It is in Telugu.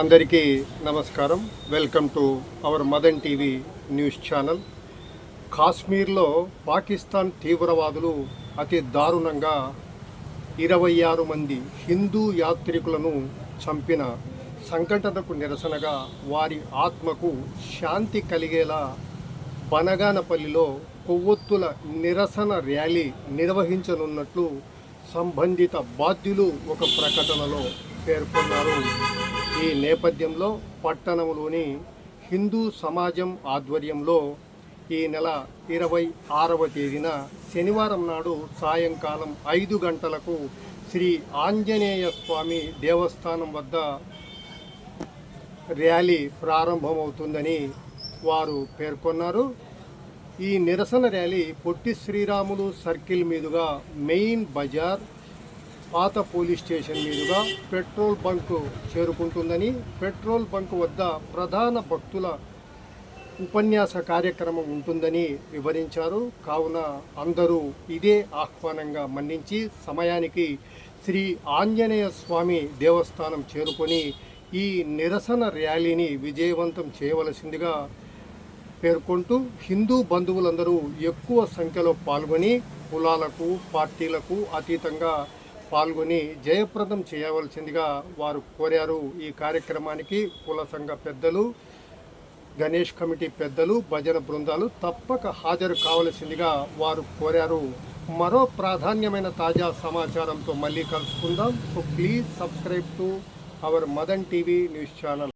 అందరికీ నమస్కారం. Welcome to our Madan TV news channel కాశ్మీర్లో పాకిస్తాన్ తీవ్రవాదులు అతి దారుణంగా ఇరవై ఆరు మంది హిందూ యాత్రికులను చంపిన సంఘటనకు నిరసనగా వారి ఆత్మకు శాంతి కలిగేలా బనగానపల్లిలో కొవ్వొత్తుల నిరసన ర్యాలీ నిర్వహించనున్నట్లు సంబంధిత బాధ్యులు ఒక ప్రకటనలో పేర్కొన్నారు. ఈ నేపథ్యంలో పట్టణంలోని హిందూ సమాజం ఆధ్వర్యంలో ఈ నెల ఇరవై ఆరవ తేదీన శనివారం నాడు సాయంకాలం ఐదు గంటలకు శ్రీ ఆంజనేయ స్వామి దేవస్థానం వద్ద ర్యాలీ ప్రారంభమవుతుందని వారు పేర్కొన్నారు. ఈ నిరసన ర్యాలీ పొట్టి శ్రీరాములు సర్కిల్ మీదుగా మెయిన్ బజార్ పాత పోలీస్ స్టేషన్ మీదుగా పెట్రోల్ బంక్ చేరుకుంటుందని పెట్రోల్ బంక్ వద్ద ప్రధాన భక్తుల ఉపన్యాస కార్యక్రమం ఉంటుందని వివరించారు. కావున అందరూ ఇదే ఆహ్వానంగా మన్నించి సమయానికి శ్రీ ఆంజనేయ స్వామి దేవస్థానం చేరుకొని ఈ నిరసన ర్యాలీని విజయవంతం చేయవలసిందిగా పేర్కొంటూ హిందూ బంధువులందరూ ఎక్కువ సంఖ్యలో పాల్గొని కులాలకు పార్టీలకు అతీతంగా పాల్గొని జయప్రదం చేయవలసిందిగా వారు కోరారు. ఈ కార్యక్రమానికి కుల సంఘ పెద్దలు గణేష్ కమిటీ పెద్దలు భజన బృందాలు తప్పక హాజరు కావలసిందిగా వారు కోరారు. మరో ప్రాధాన్యమైన తాజా సమాచారంతో మళ్ళీ కలుసుకుందాం. So please subscribe to our Madan TV news channel